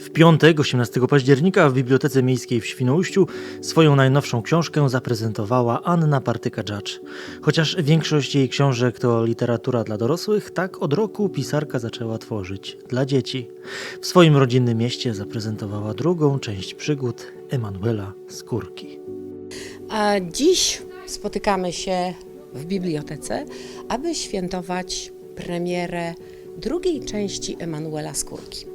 W piątek, 18 października w Bibliotece Miejskiej w Świnoujściu swoją najnowszą książkę zaprezentowała Anna Partyka-Dżacz. Chociaż większość jej książek to literatura dla dorosłych, tak od roku pisarka zaczęła tworzyć dla dzieci. W swoim rodzinnym mieście zaprezentowała drugą część przygód Emanuela Skórki. A dziś spotykamy się w bibliotece, aby świętować premierę drugiej części Emanuela Skórki.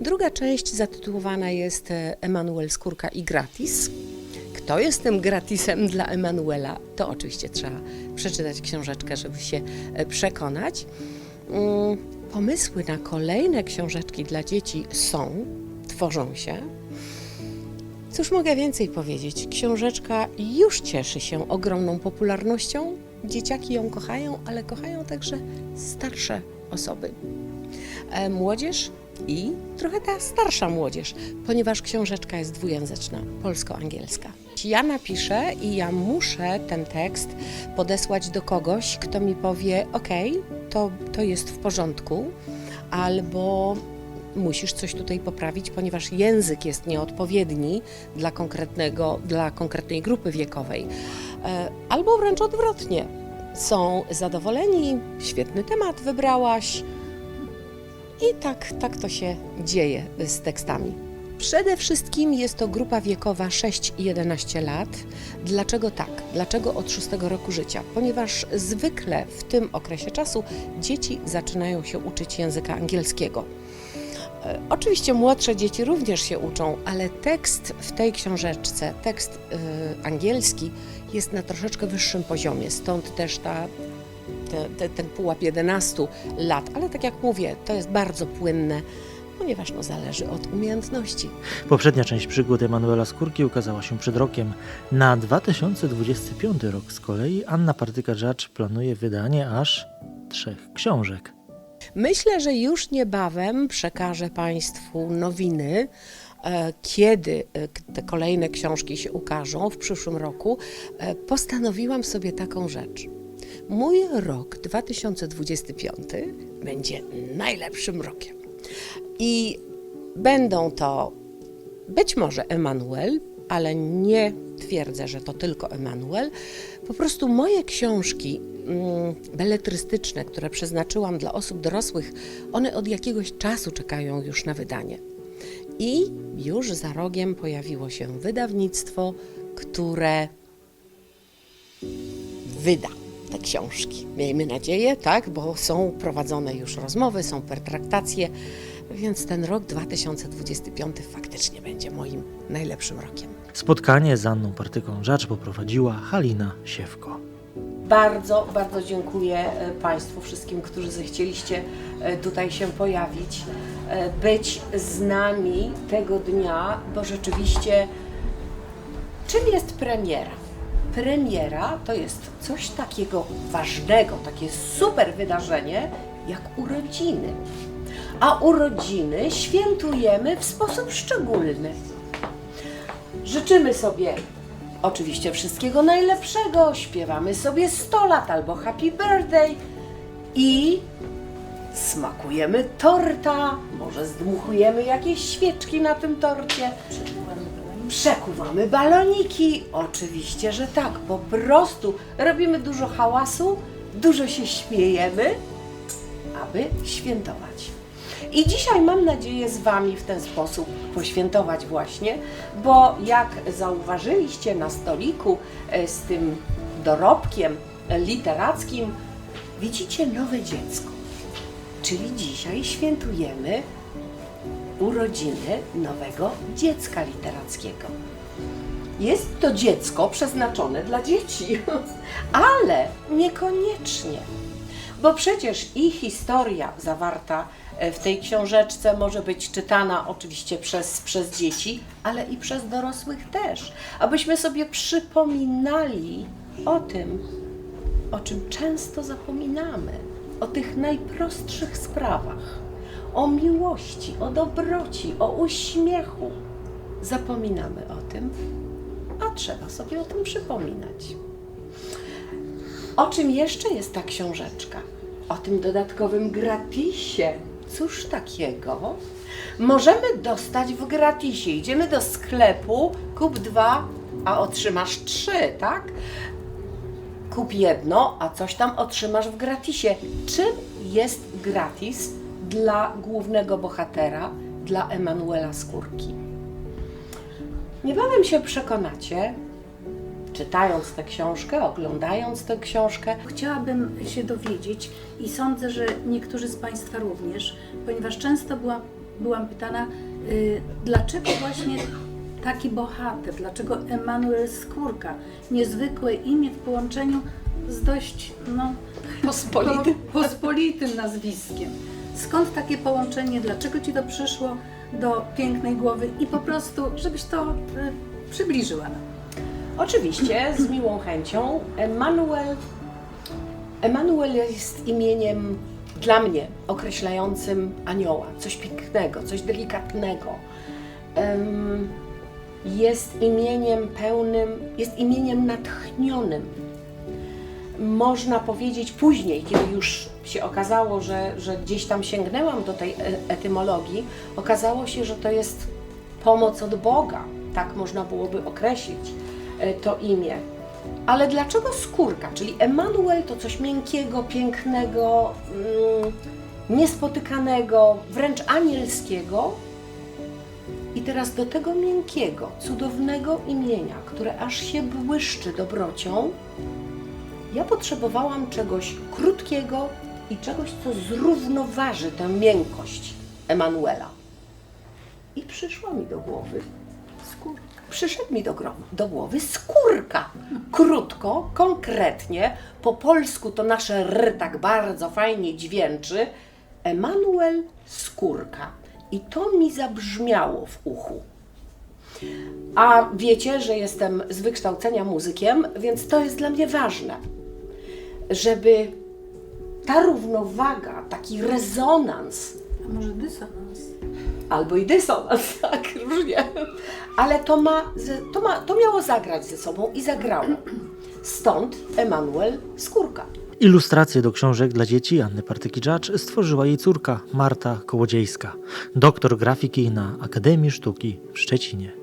Druga część zatytułowana jest e, Emanuel Skórka i gratis. Kto jest tym gratisem dla Emanuela? To oczywiście trzeba przeczytać książeczkę, żeby się e, przekonać. Mm, Pomysły na kolejne książeczki dla dzieci są, tworzą się. Cóż mogę więcej powiedzieć? Książeczka już cieszy się ogromną popularnością. Dzieciaki ją kochają, ale kochają także starsze osoby. E, Młodzież i trochę ta starsza młodzież, ponieważ książeczka jest dwujęzyczna, polsko-angielska. Ja napiszę i ja muszę ten tekst podesłać do kogoś, kto mi powie: OK, to, to jest w porządku, albo musisz coś tutaj poprawić, ponieważ język jest nieodpowiedni dla, konkretnego, dla konkretnej grupy wiekowej. E, Albo wręcz odwrotnie. Są zadowoleni, świetny temat wybrałaś. I tak, tak to się dzieje z tekstami. Przede wszystkim jest to grupa wiekowa 6 i 11 lat. Dlaczego tak? Dlaczego od 6 roku życia? Ponieważ zwykle w tym okresie czasu dzieci zaczynają się uczyć języka angielskiego. E, Oczywiście młodsze dzieci również się uczą, ale tekst w tej książeczce, tekst y, angielski jest na troszeczkę wyższym poziomie, stąd też ta, te, te, ten pułap 11 lat. Ale tak jak mówię, to jest bardzo płynne, ponieważ no, zależy od umiejętności. Poprzednia część przygód Emanuela Skórki ukazała się przed rokiem. Na 2025 rok z kolei Anna Partyka-Dżacz planuje wydanie aż trzech książek. Myślę, że już niebawem przekażę Państwu nowiny, e, kiedy e, te kolejne książki się ukażą w przyszłym roku. E, Postanowiłam sobie taką rzecz. Mój rok 2025 będzie najlepszym rokiem. I będą to być może Emanuel, ale nie twierdzę, że to tylko Emanuel. Po prostu moje książki mm, beletrystyczne, które przeznaczyłam dla osób dorosłych, one od jakiegoś czasu czekają już na wydanie. I już za rogiem pojawiło się wydawnictwo, które wyda te książki. Miejmy nadzieję, tak, bo są prowadzone już rozmowy, są pertraktacje, więc ten rok 2025 faktycznie będzie moim najlepszym rokiem. Spotkanie z Anną Partyką-Dżacz poprowadziła Halina Siewko. Bardzo, bardzo dziękuję e, Państwu wszystkim, którzy zechcieliście e, tutaj się pojawić, e, być z nami tego dnia, bo rzeczywiście czym jest premiera? Premiera to jest coś takiego ważnego, takie super wydarzenie jak urodziny. A urodziny świętujemy w sposób szczególny. Życzymy sobie oczywiście wszystkiego najlepszego, śpiewamy sobie 100 lat albo happy birthday i smakujemy torta, może zdmuchujemy jakieś świeczki na tym torcie. Przekuwamy baloniki, oczywiście, że tak, po prostu robimy dużo hałasu, dużo się śmiejemy, aby świętować. I dzisiaj mam nadzieję z Wami w ten sposób poświętować właśnie, bo jak zauważyliście na stoliku e, z tym dorobkiem literackim, widzicie nowe dziecko. Czyli dzisiaj świętujemy urodziny nowego dziecka literackiego. Jest to dziecko przeznaczone dla dzieci, ale niekoniecznie. Bo przecież i historia zawarta e, w tej książeczce może być czytana oczywiście przez, przez dzieci, ale i przez dorosłych też. Abyśmy sobie przypominali o tym, o czym często zapominamy, o tych najprostszych sprawach, o miłości, o dobroci, o uśmiechu. Zapominamy o tym, a trzeba sobie o tym przypominać. O czym jeszcze jest ta książeczka? O tym dodatkowym gratisie. Cóż takiego? możemy dostać w gratisie. Idziemy do sklepu, kup dwa, a otrzymasz trzy, tak? Kup jedno, a coś tam otrzymasz w gratisie. Czym jest gratis dla głównego bohatera, dla Emanuela Skórki? Niebawem się przekonacie, czytając tę książkę, oglądając tę książkę, Chciałabym się dowiedzieć i sądzę, że niektórzy z Państwa również, ponieważ często byłam, byłam pytana, y, dlaczego właśnie taki bohater, dlaczego Emanuel Skórka, niezwykłe imię w połączeniu z dość no, pospolitym. po, pospolitym nazwiskiem. Skąd takie połączenie, dlaczego Ci to przyszło do pięknej głowy i po prostu, żebyś to y, przybliżyła. Oczywiście, z miłą chęcią. Emanuel, Emanuel jest imieniem dla mnie określającym anioła, coś pięknego, coś delikatnego. Jest imieniem pełnym, jest imieniem natchnionym. Można powiedzieć później, kiedy już się okazało, że, że gdzieś tam sięgnęłam do tej e- etymologii, okazało się, że to jest pomoc od Boga. Tak można byłoby określić e, to imię. Ale dlaczego skórka? Czyli Emanuel to coś miękkiego, pięknego, mm, niespotykanego, wręcz anielskiego. I teraz do tego miękkiego, cudownego imienia, które aż się błyszczy dobrocią, ja potrzebowałam czegoś krótkiego i czegoś, co zrównoważy tę miękkość Emanuela. I przyszło mi do głowy skórka. Przyszedł mi do, do głowy skórka. Krótko, konkretnie, po polsku to nasze r tak bardzo fajnie dźwięczy. Emanuel Skórka. I to mi zabrzmiało w uchu. A wiecie, że jestem z wykształcenia muzykiem, więc to jest dla mnie ważne, żeby ta równowaga, taki rezonans, A może dysonans? albo i dysonans, tak, różnie, ale to, ma, to, ma, to miało zagrać ze sobą i zagrało. Stąd Emanuel Skórka. Ilustracje do książek dla dzieci Anny Partyki-Dżacz stworzyła jej córka Marta Kołodziejska, doktor grafiki na Akademii Sztuki w Szczecinie.